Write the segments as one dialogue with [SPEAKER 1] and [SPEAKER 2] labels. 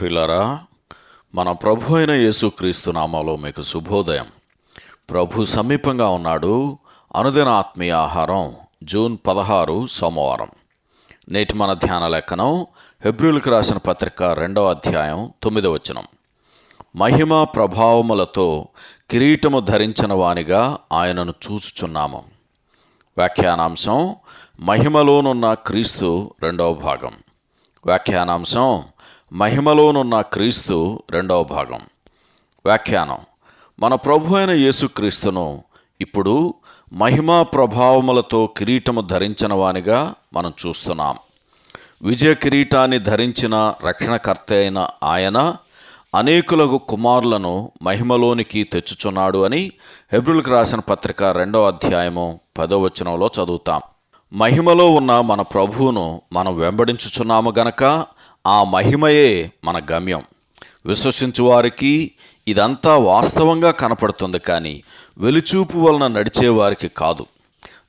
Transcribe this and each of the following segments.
[SPEAKER 1] ప్రిలరా మన ప్రభు అయిన యేసుక్రీస్తు నామాలో మీకు శుభోదయం. ప్రభు సమీపంగా ఉన్నాడు. అనుదిన ఆత్మీయ ఆహారం జూన్ పదహారు సోమవారం. నేటి మన ధ్యాన లేఖనం హెబ్రిల్కి రాసిన పత్రిక రెండవ అధ్యాయం తొమ్మిదవ వచనం. మహిమ ప్రభావములతో కిరీటము ధరించిన వానిగా ఆయనను చూచుచున్నాము. వ్యాఖ్యానాంశం మహిమలోనున్న క్రీస్తు రెండవ భాగం. వ్యాఖ్యానాంశం మహిమలోనున్న క్రీస్తు రెండవ భాగం. వ్యాఖ్యానం. మన ప్రభు అయిన యేసుక్రీస్తును ఇప్పుడు మహిమా ప్రభావములతో కిరీటము ధరించిన వానిగా మనం చూస్తున్నాం. విజయ కిరీటాన్ని ధరించిన రక్షణకర్త అయిన ఆయన అనేకులకు కుమారులను మహిమలోనికి తెచ్చుచున్నాడు అని హెబ్రిల్కి రాసిన పత్రిక రెండవ అధ్యాయము పదో వచనంలో చదువుతాం. మహిమలో ఉన్న మన ప్రభువును మనం వెంబడించుచున్నాము గనక ఆ మహిమయే మన గమ్యం. విశ్వసించు వారికి ఇదంతా వాస్తవంగా కనపడుతుంది కానీ వెలుచూపు వలన నడిచేవారికి కాదు.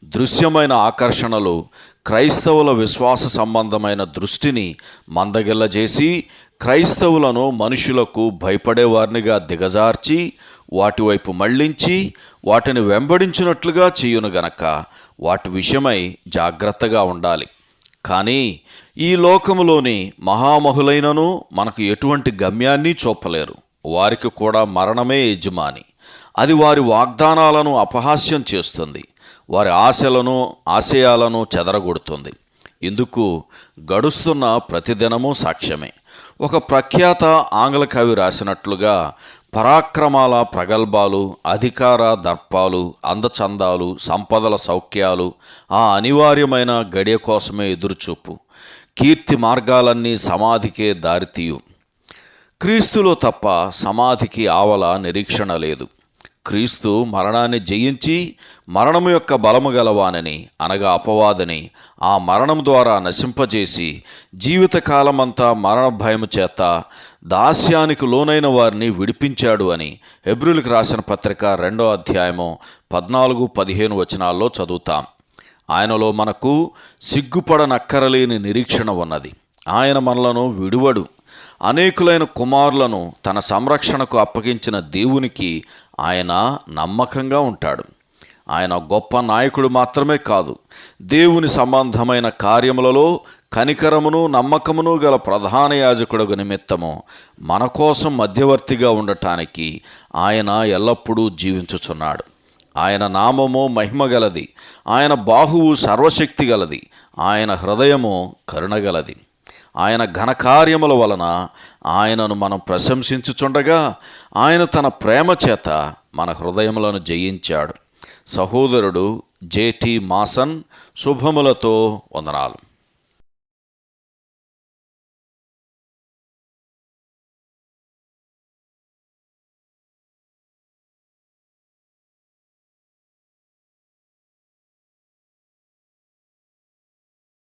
[SPEAKER 1] దృశ్యమైన ఆకర్షణలు క్రైస్తవుల విశ్వాస సంబంధమైన దృష్టిని మందగిల్లజేసి క్రైస్తవులను మనుషులకు భయపడేవారినిగా దిగజార్చి వాటి వైపు మళ్ళించి వాటిని వెంబడించినట్లుగా చేయును గనక వాటి విషయమై జాగ్రత్తగా ఉండాలి. కానీ ఈ లోకములోని మహామహులైనను మనకు ఎటువంటి గమ్యాన్ని చూపలేరు. వారికి కూడా మరణమే యజమాని. అది వారి వాగ్దానాలను అపహాస్యం చేస్తుంది. వారి ఆశలను ఆశయాలను చెదరగొడుతుంది. ఇందుకు గడుస్తున్న ప్రతిదినము సాక్ష్యమే. ఒక ప్రఖ్యాత ఆంగ్ల కవి రాసినట్లుగా పరాక్రమాల ప్రగల్భాలు అధికార దర్పాలు అందచందాలు సంపదల సౌఖ్యాలు ఆ అనివార్యమైన గడియ కోసమే ఎదురుచూపు. కీర్తి మార్గాలన్నీ సమాధికే దారితీయు. క్రీస్తులో తప్ప సమాధికి ఆవల నిరీక్షణ లేదు. క్రీస్తు మరణాన్ని జయించి మరణము యొక్క బలము గలవానని అనగా అపవాదని ఆ మరణం ద్వారా నశింపజేసి జీవితకాలమంతా మరణ భయము చేత దాస్యానికి లోనైన వారిని విడిపించాడు అని హెబ్రిల్కి రాసిన పత్రిక రెండో అధ్యాయము పద్నాలుగు పదిహేను వచనాల్లో చదువుతాం. ఆయనలో మనకు సిగ్గుపడనక్కరలేని నిరీక్షణ ఉన్నది. ఆయన మనలను విడువడు. అనేకులైన కుమారులను తన సంరక్షణకు అప్పగించిన దేవునికి ఆయన నమ్మకంగా ఉంటాడు. ఆయన గొప్ప నాయకుడు మాత్రమే కాదు దేవుని సంబంధమైన కార్యములలో కనికరమును నమ్మకమును గల ప్రధాన యాజకుడుగు నిమిత్తము మన కోసం మధ్యవర్తిగా ఉండటానికి ఆయన ఎల్లప్పుడూ జీవించుచున్నాడు. ఆయన నామము మహిమగలది ఆయన బాహువు సర్వశక్తి గలది. ఆయన హృదయము కరుణగలది ఆయన ఘనకార్యముల వలన ఆయనను మనం ప్రశంసించుచుండగా ఆయన తన ప్రేమ చేత మన హృదయములను జయించాడు. సహోదరుడు జేటి మాసన్ శుభములతో వందనాలు.